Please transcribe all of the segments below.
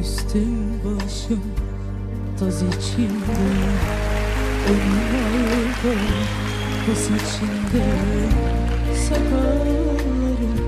Üstüm başım toz içinde arkam toz içinde Sakallarım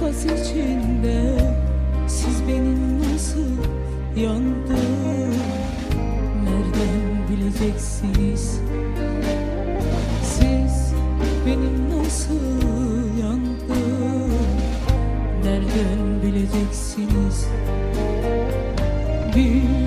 toz içinde. Siz benim nasıl yandım? Nereden bileceksiniz Bir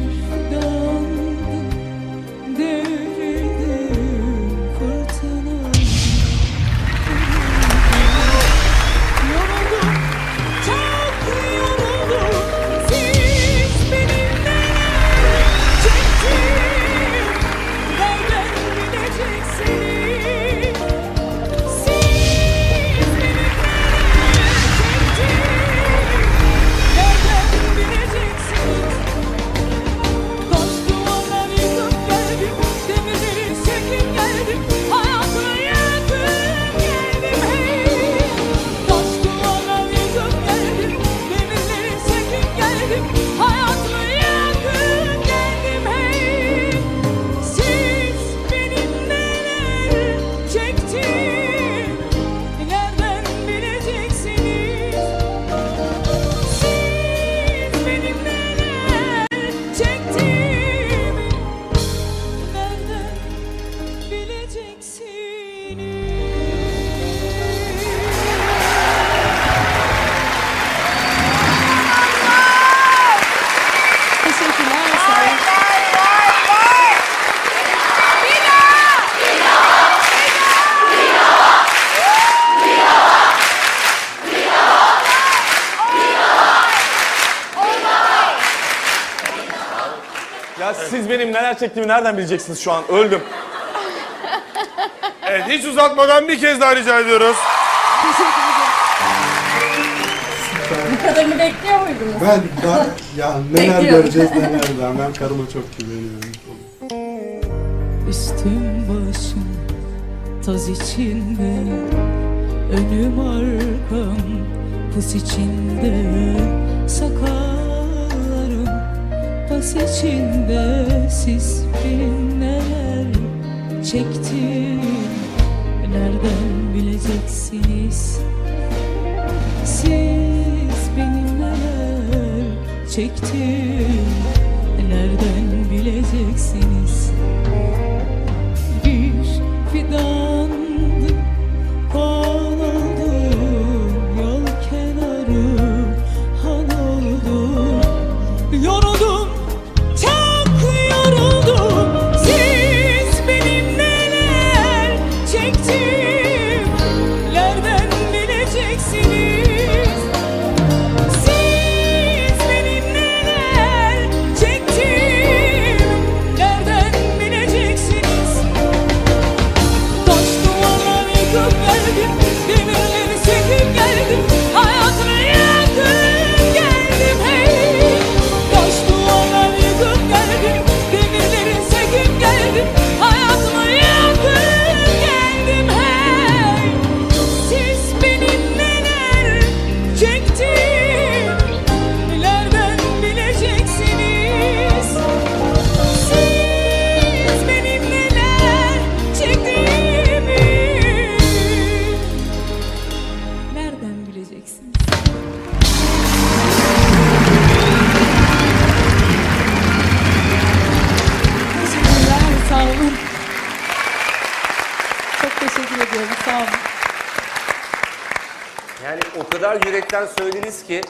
siz benim neler çektiğimi nereden bileceksiniz şu an? Öldüm. Evet hiç uzatmadan bir kez daha rica ediyoruz. Bu kadarını bekliyor muydunuz? Ben da ya neler Bekliyorum. göreceğiz neler ben, ben karıma çok güveniyorum. Üstüm başım toz içinde Önüm arkam pus içinde Sakallarım pas içinde Siz benim neler çektim Nereden bileceksiniz? Siz benim neler çektim Nereden bileceksiniz kadar yürekten söylediniz ki,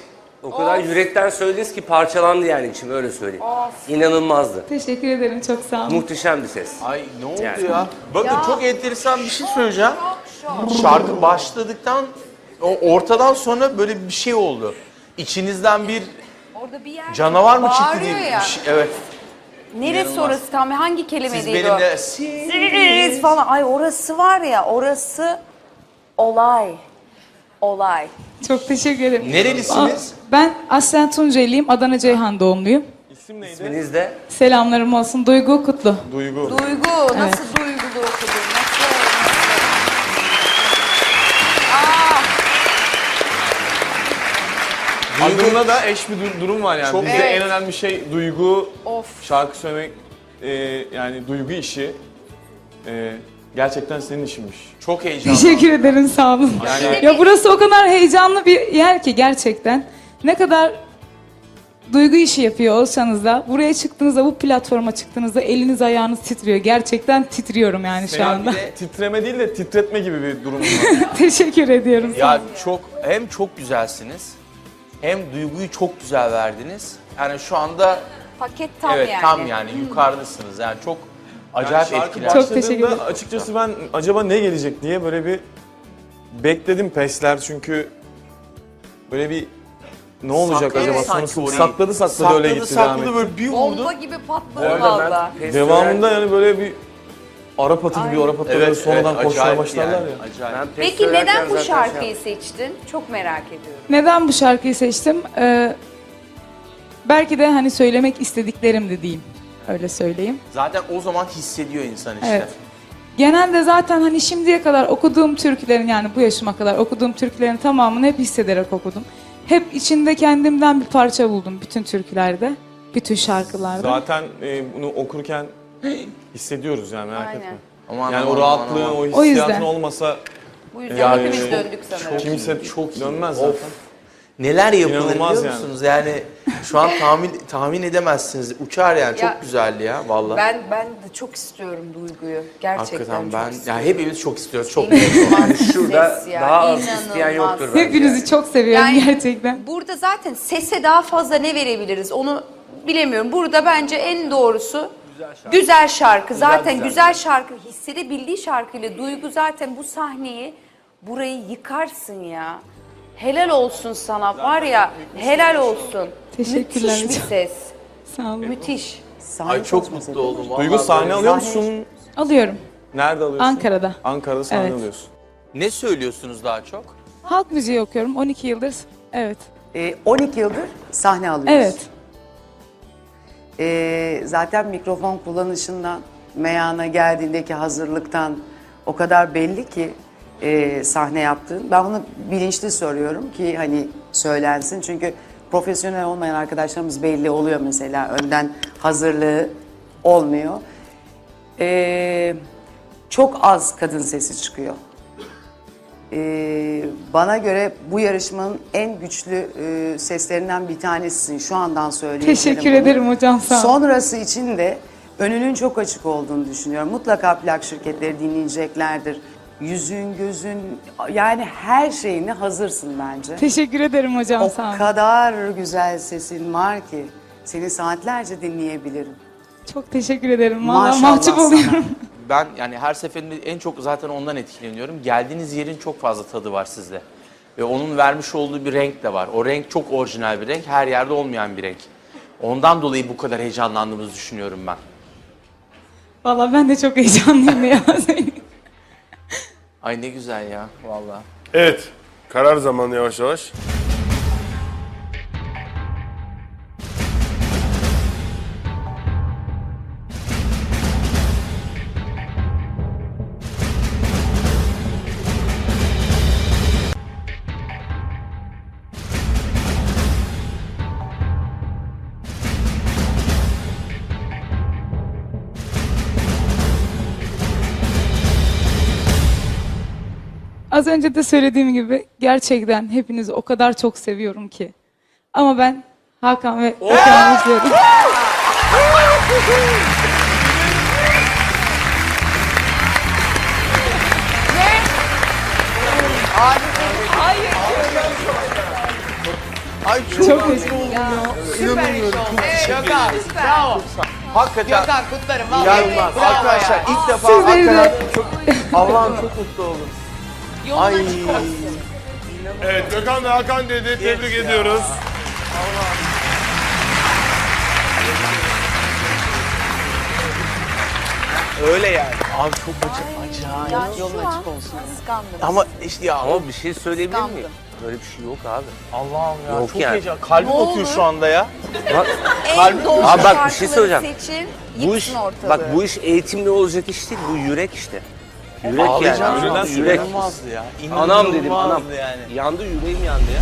o kadar yürekten söylediniz ki parçalandı yani içim öyle söyleyeyim. İnanılmazdı. Teşekkür ederim çok sağ olun Muhteşem bir ses. Ay ne oldu Yani. ya? Bakın çok enteresan bir şey söyleyeceğim. Şarkı başladıktan o ortadan sonra böyle bir şey oldu. İçinizden bir Orada bir yer canavar mı çıktı bağırıyor diye ya. bir şey. Evet. Neresi İnanılmaz. orası tam hangi Siz kelimedeydi o? benimle Siz falan. Ay orası var ya orası olay. Olay. Çok teşekkür ederim Nerelisiniz? Aa, Ben aslen Tunceliyim Adana Ceyhan doğumluyum İsminiz de Selamlarım olsun Duygu Kutlu Duygu. Duygu nasıl duygulu okudun? Nasıl? Aa, da eş bir dur- durum var yani. Çok- Bizde Evet. en önemli şey duygu, Of. şarkı söylemek, e, yani duygu işi. E, gerçekten senin işinmiş. Çok heyecanlı. Teşekkür ederim sağ olun. Yani Ya burası o kadar heyecanlı bir yer ki gerçekten. Ne kadar duygu işi yapıyor olsanız da buraya çıktığınızda bu platforma çıktığınızda eliniz ayağınız titriyor. Gerçekten titriyorum yani şu anda. bir de- titreme değil de titretme gibi bir durum var. Teşekkür ediyorum. sağ Ya olun. çok hem çok güzelsiniz hem duyguyu çok güzel verdiniz. Yani şu anda Paket tam evet yani. tam yani yukarıdasınız. Yani çok acayip şarkı etkiler. Çok teşekkür ederim. açıkçası ben acaba ne gelecek diye böyle bir bekledim pesler çünkü böyle bir ne olacak Sakladı acaba sanki sonrasında orayı. sakladı sakladı, öyle gitti devam sakladı etti. böyle bir vurdu. Bomba gibi patladı arada valla. ben Devamında yani böyle bir Arap atı gibi Arap atı böyle sonradan koşmaya acayip başlarlar yani, ya. Acayip. Ben pes Peki söylerken neden bu zaten şey şarkıyı seçtin? Çok merak ediyorum. Neden bu şarkıyı seçtim? Ee, belki de hani söylemek istediklerim de diyeyim. Öyle söyleyeyim. Zaten o zaman hissediyor insan işte. Evet. Genelde zaten hani şimdiye kadar okuduğum türkülerin yani bu yaşıma kadar okuduğum türkülerin tamamını hep hissederek okudum. Hep içinde kendimden bir parça buldum bütün türkülerde, bütün şarkılarda. Zaten e, bunu okurken hissediyoruz yani merak Aynen. etme. Aman Yani aman o rahatlığın, aman. o O hissiyatın yüzden. olmasa Bu yüzden Ya, hepimiz çok- döndük sanırım. kimse çok dönmez Of. zaten. Neler yapılır İnanılmaz biliyor yani. musunuz? Yani şu an tahmin tahmin edemezsiniz. Uçar yani Ya, çok güzeldi ya vallahi. Ben ben de çok istiyorum duyguyu. Gerçekten Hakikaten çok ben istiyorum. ya hepimiz çok istiyoruz. Çok İnanılmaz Şurada ses ya, daha az inanılmaz. isteyen yoktur bence. Hepinizi çok seviyorum Yani- gerçekten. Burada zaten sese daha fazla ne verebiliriz onu bilemiyorum. Burada bence en doğrusu güzel şarkı. Zaten güzel, şarkı hissedebildiği şarkıyla duygu zaten bu sahneyi burayı yıkarsın ya. Helal olsun sana var ya helal olsun. Teşekkürler Müthiş bir hocam. ses. Sağ olun. Müthiş. Ay çok mutlu oldum vallahi. Duygu sahne böyle. alıyor musun? Alıyorum. Nerede alıyorsun? Ankara'da. Ankara'da sahne Evet. alıyorsun. Ne söylüyorsunuz daha çok? Halk müziği okuyorum 12 yıldır. Evet. Ee, 12 yıldır sahne alıyoruz. Evet. Ee, zaten mikrofon kullanışından, meyana geldiğindeki hazırlıktan o kadar belli ki e, sahne yaptığın. Ben bunu bilinçli soruyorum ki hani söylensin. Çünkü profesyonel olmayan arkadaşlarımız belli oluyor mesela. Önden hazırlığı olmuyor. Ee, çok az kadın sesi çıkıyor. Ee, bana göre bu yarışmanın en güçlü e, seslerinden bir tanesisin. Şu andan söyleyebilirim. Teşekkür bunu. ederim hocam sağ olun. Sonrası için de önünün çok açık olduğunu düşünüyorum. Mutlaka plak şirketleri dinleyeceklerdir. Yüzün, gözün yani her şeyine hazırsın bence. Teşekkür ederim hocam O sağ olun. kadar güzel sesin var ki seni saatlerce dinleyebilirim. Çok teşekkür ederim. Vallahi Maşallah mahcup sana. oluyorum. Ben yani her seferinde en çok zaten ondan etkileniyorum. Geldiğiniz yerin çok fazla tadı var sizde. Ve onun vermiş olduğu bir renk de var. O renk çok orijinal bir renk. Her yerde olmayan bir renk. Ondan dolayı bu kadar heyecanlandığımızı düşünüyorum ben. Vallahi ben de çok heyecanlıyım ya. Ay ne güzel ya vallahi. Evet. Karar zamanı yavaş yavaş. Az önce de söylediğim gibi gerçekten hepinizi o kadar çok seviyorum ki. Ama ben Hakan ve Hakan'ı izliyorum. Ay çok, Çok teşekkür ederim. hakikaten Gökhan kutlarım. inanılmaz. Arkadaşlar ilk defa Sizleri de- hakikaten çok Allah'ım çok mutlu oldum. Ay Evet Gökhan ve Hakan dedi. Tebrik ediyoruz. öyle yani. Abi çok acı acayip. Ya şu an kıskandım. Ama işte ya Ama bir şey söyleyebilir miyim? Kıskandım. Böyle bir şey yok abi. Allah'ım ya Yok çok yani. heyecan. Kalbim Ne atıyor olur? şu anda ya. Bak, En doğru Abi bak bir şey şarkıları söyleyeceğim. seçin, bu iş ortalığı. bak bu iş eğitimle olacak iş değil. Bu yürek işte. Yürek Ağlayacağım yani. şu anda. Yürek. İnanılmazdı ya. Anam dedim anam. İnanılmazdı yani. Yandı yüreğim yandı ya.